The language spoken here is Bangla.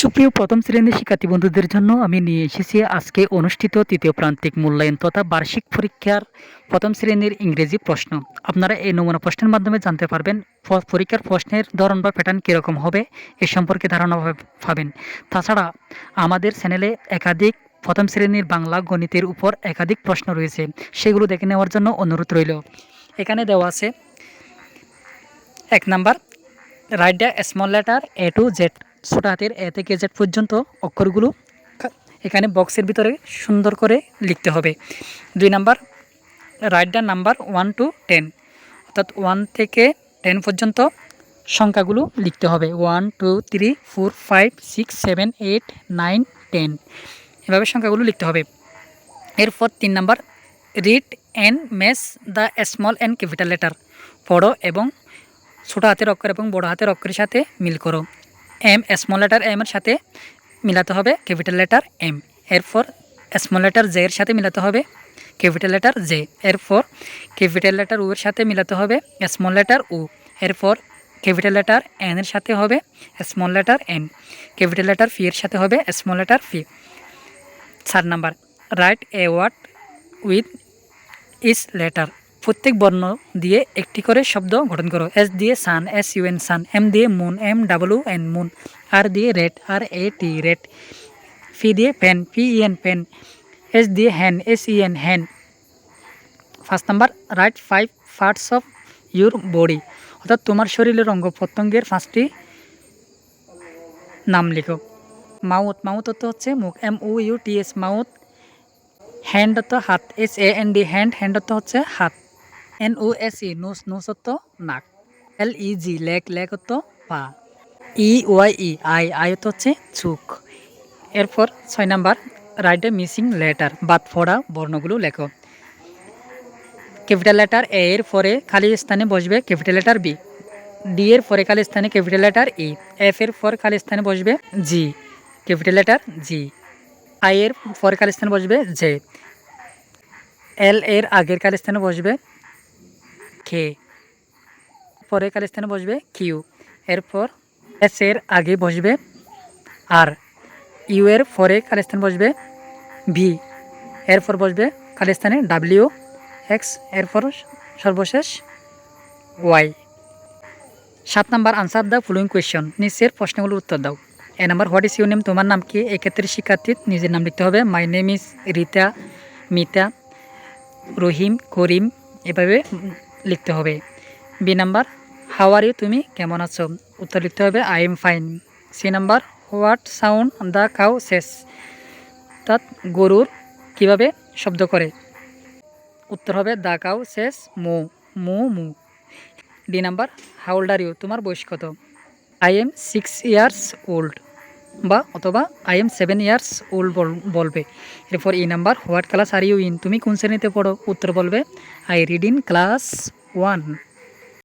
সুপ্রিয় প্রথম শ্রেণির শিক্ষার্থী বন্ধুদের জন্য আমি নিয়ে এসেছি আজকে অনুষ্ঠিত তৃতীয় প্রান্তিক মূল্যায়ন তথা বার্ষিক পরীক্ষার প্রথম শ্রেণির ইংরেজি প্রশ্ন। আপনারা এই নমুনা প্রশ্নের মাধ্যমে জানতে পারবেন পরীক্ষার প্রশ্নের ধরন বা প্যাটার্ন কীরকম হবে, এ সম্পর্কে ধারণা পাবেন। তাছাড়া আমাদের চ্যানেলে একাধিক প্রথম শ্রেণির বাংলা গণিতের উপর একাধিক প্রশ্ন রয়েছে, সেগুলো দেখে নেওয়ার জন্য অনুরোধ রইল। এখানে দেওয়া আছে এক number write the small letter A to Z ছোট হাতের এ থেকে জেড পর্যন্ত অক্ষরগুলো এখানে বক্সের ভিতরে সুন্দর করে লিখতে হবে। দুই number write the number one to ten অর্থাৎ ওয়ান থেকে টেন পর্যন্ত সংখ্যাগুলো লিখতে হবে। One two three four five six seven eight nine ten এভাবে সংখ্যাগুলো লিখতে হবে। এরপর তিন number read and match the small and capital letter পড়ো এবং ছোটো হাতের অক্ষর এবং বড় হাতের অক্ষরের সাথে মিল করো। এম স্মল লেটার এম এর সাথে মিলাতে হবে ক্যাপিটাল লেটার এম এরপর স্মল লেটার জে এর সাথে মিলাতে হবে ক্যাপিটাল লেটার জে এরপর ক্যাপিটাল লেটার উ এর সাথে মিলাতে হবে স্মল লেটার উ এরপর ক্যাপিটাল লেটার এন এর সাথে হবে small letter N capital letter F এর সাথে হবে স্মল লেটার ফি চার number write a word with each letter প্রত্যেক বর্ণ দিয়ে একটি করে শব্দ গঠন করো। এস দিয়ে sun S U N sun M দিয়ে moon M double N moon R দিয়ে red R A T red P দিয়ে pen P N pen S দিয়ে hen S E N hen first number write five parts of your body অর্থাৎ তোমার শরীরের অঙ্গ প্রত্যঙ্গের পাঁচটি নাম লিখো। মাউথ মাউথ অর্থ হচ্ছে মুখ। M U T S mouth. Hand অর্থ হাত। S A N D hand hand অর্থ হচ্ছে হাত। এন ও এস ই নোস নোস অর্থ নাক এল ই জি লেক লেগ অর্থ পা ই ওয়াই ই আই অর্থ হচ্ছে চুক এরপর ছয় number write a missing letter বাদ ফোড়া বর্ণগুলো লেখো ক্যাপিটাল লেটার এ এর পরে খালি স্থানে বসবে ক্যাপিটাল লেটার বি ডি এর পরে খালি স্থানে ক্যাপিটাল লেটার ই এফ এর পর খালি স্থানে বসবে G capital letter G I এর পরে খালি স্থানে বসবে জে এল এর আগের কাল স্থানে বসবে কে? পরে কাল স্থানে বসবে? কিউ। এরপর এস এর আগে বসবে আর ইউ এর পরে কাল স্থানে বসবে? ভি। এরপর বসবে খালি স্থানে? ডাব্লিউ। এক্স। এরপর সর্বশেষ ওয়াই। সাত number answer the following question নিচের প্রশ্নগুলোর উত্তর দাও। A number what is you name তোমার নাম কি? এক্ষেত্রে শিক্ষার্থী নিজের নাম লিখতে হবে। My name is Rita Mita Rahim Karim এভাবে লিখতে হবে। B number how are you তুমি কেমন আছো? উত্তর লিখতে হবে I am fine C number what sound the cow শেষ অর্থাৎ গরুর কীভাবে শব্দ করে। উত্তর হবে দা কাউ শেষ moo moo moo D number how old are you তোমার বয়স কত? I am six years old বা অথবা I am seven years old বলবে। এরপর E number what class are you in তুমি কোন শ্রেণীতে পড়ো? উত্তর বলবে I read in class one